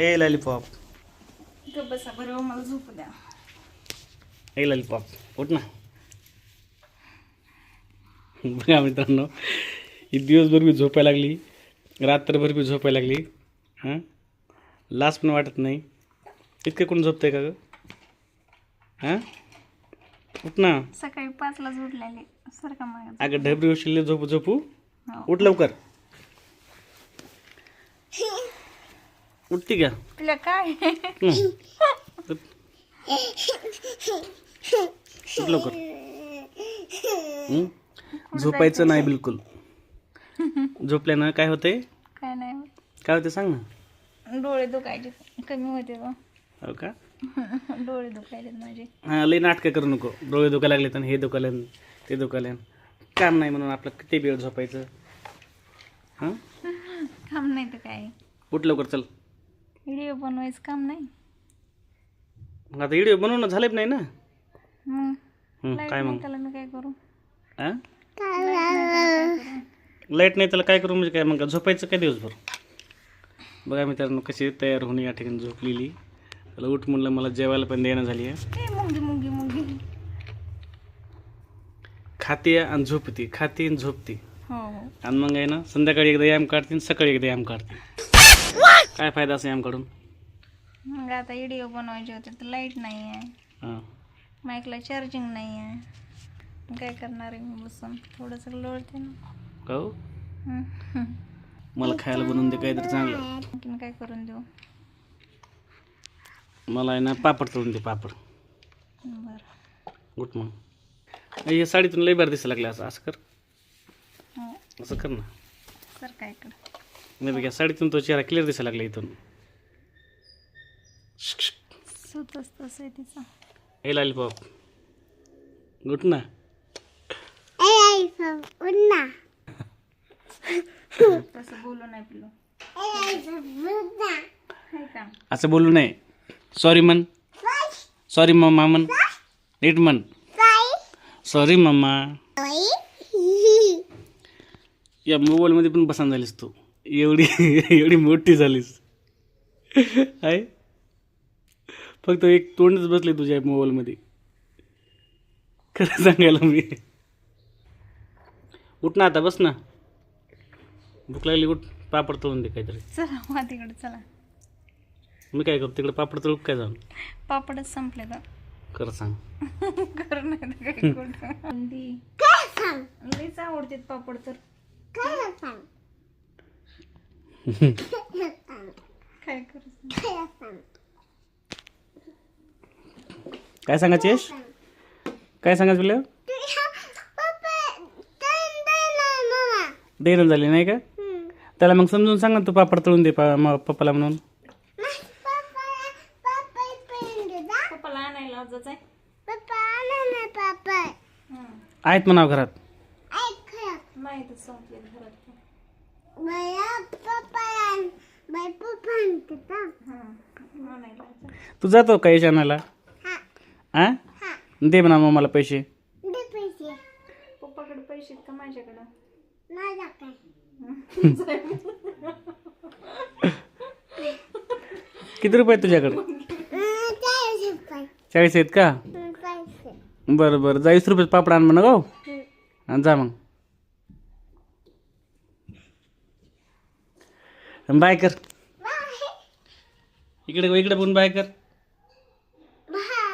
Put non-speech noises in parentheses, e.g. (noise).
ए lollipop. बसा बरं मला झोपू द्या. ए लॉलीपॉप उठ ना. बघा मित्रांनो ही दिवसभर बी झोपायला लागली रात्रभर बी झोपायला लागली हां? लाज पण वाटत नाही. इतकं कोण झोपतंय का ग? हां? उठ ना. सकाळी पाचला उठलेले सारखा माग अगं ढबरी उशिले झोपू झोपू. हो. उठ लवकर. (laughs) उठती का तुला काय. उठ. लवकर? झोपायचं नाही बिलकुल. झोपल्यानं काय होते काय नाही काय होते सांग ना. डोळे दुखायचे कमी होते तो हो का? डोळे दुखायचे माझे. हां लई नाटकं करू नको. डोळे दुखायला लागले तर हे दुखायला ते दुखायला काम नाही म्हणून आपलं किती वेळ झोपायचं? हां? काम नाही तर काय? उठ लवकर चल. व्हिडिओ बनवायचं काम नाही. मग आता व्हिडिओ बनवणं झाले नाही ना? मग हं, काय नाही मग? त्याला मी काय करू? लाइट नाही त्याला काय करू? म्हणजे काय मग? झोपायचं काय दिवसभर? बघा मित्रांनो कशी तयार होऊन या ठिकाणी झोपलेली. त्याला उठ म्हणलं मला जेवायला पण देणं झाली आहे. ए मुंगी मुंगी मुंगी. खाते आणि झोपती खाते आणि झोपती. हो हो. आणि मग आहे ना संध्याकाळी एकदा याम काढते आणि सकाळी एकदा याम काढते. काय फायदा असं याम काढून मग आता व्हिडिओ बनवायचे होते तर लाइट नाही आहे हां. माईकला चार्जिंग नाही आहे मग काय करणार आहे मी बसून? थोडंसं लोळते ना. का हो. मला खायला बनवून दे काहीतरी चांगलं. आणखीन काय करून देऊ? मला आहे ना पापड तळून दे पापड. बरं. उठ मग हे साडीतून लई बार दिसायला लागले असं असं कर. हो. असं कर ना. सर काय इकडं नाही बघा साडीतून तो चेहरा क्लिअर दिसायला लागला इथून. श्क, श्क. सुतच तसं आहे तिचा. हे लॉलीपॉप गुट ना. तसं बोलू नाही पिलो काय का? असं बोलू नये. सॉरी म्हण सॉरी मम्मा म्हण नीट म्हण सॉरी मम्मा या मोबाईलमध्ये पण बसान झालीस तू. एवढी (laughs) एवढी मोठी झालीस. आहे फक्त एक तोंडच बसले तुझ्या मोबाईलमध्ये खरं सांगायला मी. उठ ना आता बस ना. भूक लागली उठ. पापड तळून दे काहीतरी. चला वा तिकडे चला. मी काय करतो तिकडे पापड तळू काय जाऊन पापडच संपले तर. खरं सांग. कर नाही तर काय करू अंडी लईच आवडते पापड तर. काय करू काय सांगायचे यश काय सांगायचं तुला देणं झाली नाही का? त्याला मग समजून सांग ना तू पापड तळून दे पप्पाला म्हणून. आहेत म्हणावं घरात माहीतच संपले घरात हं. आणायला आजच. तू जातो का आणायला हा. दे म्हणा मग मला पैसे. पप्पाकडे पैसे आहेत का माझ्याकडं? किती रुपये आहेत तुझ्याकडे? चाळीस आहेत का? बरं बरं. वीस रुपये पापड आण म्हणा गो. आणि जा मग. बाय कर. इकडे इकडे पण बाय कर.